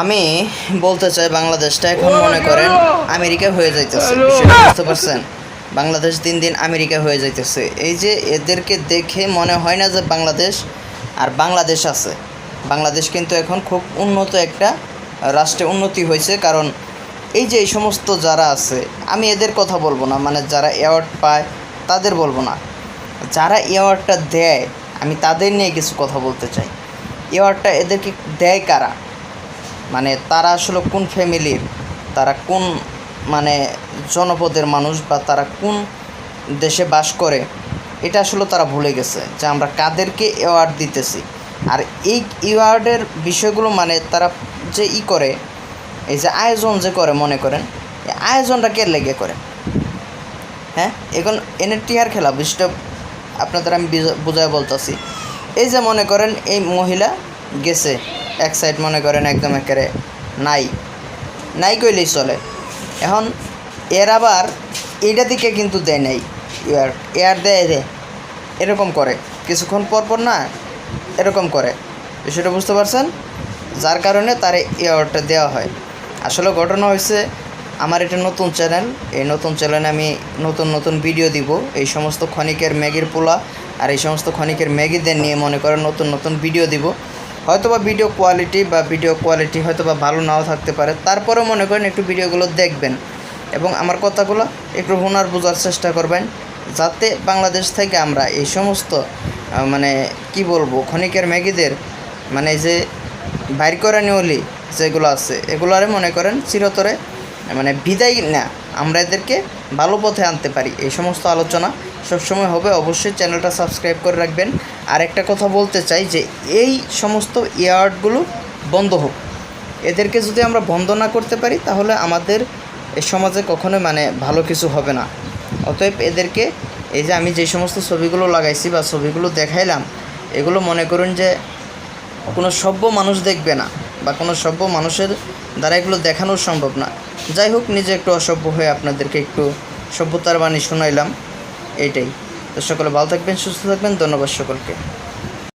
আমি বলতে চাই বাংলাদেশটা এখন মনে করেন আমেরিকা হয়ে যাইতেছে বিষয়টা বুঝতে পারছেন? বাংলাদেশ দিন দিন আমেরিকা হয়ে যাইতেছে। এই যে এদেরকে দেখে মনে হয় না যে বাংলাদেশ আর বাংলাদেশ আছে। বাংলাদেশ কিন্তু এখন খুব উন্নত একটা রাষ্ট্রে উন্নতি হয়েছে কারণ এই যে এই সমস্ত যারা আছে আমি এদের কথা বলব না মানে যারা অ্যাওয়ার্ড পায় তাদের বলব না। যারা অ্যাওয়ার্ডটা দেয় আমি তাদের নিয়ে কিছু কথা বলতে চাই। অ্যাওয়ার্ডটা এদেরকে দেয় কারা? মানে তারা আসলে কোন ফ্যামিলির তারা কোন মানে জনপদের মানুষ বা তারা কোন দেশে বাস করে? এটা আসলে তারা ভুলে গেছে যে আমরা কাদেরকে অ্যাওয়ার্ড দিতেছি। আর এই অ্যাওয়ার্ডের বিষয়গুলো মানে তারা যে ই করে, এই যে আয়োজন যে করে মনে করেন, এই আয়োজনটা কে লেগে করে? হ্যাঁ? এখন এনে টিয়ার খেলা বিষয়টা আপনাদের আমি বুঝায় বলতেছি। এই যে মনে করেন এই মহিলা গেছে এক সাইড মনে করেন একদম একেবারে নাই। নাই কইলেই চলে। এখন এর আবার এইটা দিকে কিন্তু দেয় নাই। এয়ার এয়ার দেয় রে এরকম করে। কিছুক্ষণ পর পর না এরকম করে। বিষয়টা বুঝতে পারছেন? যার কারণে তার এয়ারটা দেওয়া হয়। আসলে ঘটনা হয়েছে আমার এটা নতুন চ্যানেল এই নতুন চ্যানেলে আমি নতুন নতুন ভিডিও দিব। এই সমস্ত ক্ষণিকের ম্যাগির পোলা আর এই সমস্ত ক্ষণিকের ম্যাগিদের নিয়ে মনে করেন নতুন নতুন ভিডিও দিব। হয়তোবা ভিডিও কোয়ালিটি বা ভিডিও কোয়ালিটি হয়তো বা ভালো নাও থাকতে পারে। তারপরেও মনে করেন একটু ভিডিওগুলো দেখবেন এবং আমার কথাগুলো একটু হুনার বোঝার চেষ্টা করবেন যাতে বাংলাদেশ থেকে আমরা এই সমস্ত মানে কি বলব, ক্ষণিকের ম্যাগিদের মানে যে বাইর করে নিওলি যেগুলো আছে, এগুলারে মনে করেন চিরতরে মানে বিদায় না, আমরা এদেরকে ভালো পথে আনতে পারি। এই সমস্ত আলোচনা সবসময় হবে, অবশ্যই চ্যানেলটা সাবস্ক্রাইব করে রাখবেন। আর একটা কথা বলতে চাই যে, এই সমস্ত ইয়ার্ডগুলো বন্ধ হোক। এদেরকে যদি আমরা বন্ধ না করতে পারি, তাহলে আমাদের এই সমাজে কখনোই মানে ভালো কিছু হবে না। অতএব এদেরকে, এই যে আমি যে সমস্ত ছবিগুলো লাগাইছি বা ছবিগুলো দেখাইলাম, এগুলো মনে করুন যে কোনো সভ্য মানুষ দেখবে না বা কোনো সভ্য মানুষের দ্বারা এগুলো দেখানো সম্ভব না। যাই হোক, নিজে একটু অসভ্য হয়ে আপনাদেরকে একটু সভ্যতার বাণী শোনাইলাম। এইটাই। তো সকলে ভালো থাকবেন সুস্থ থাকবেন ধন্যবাদ সকলকে।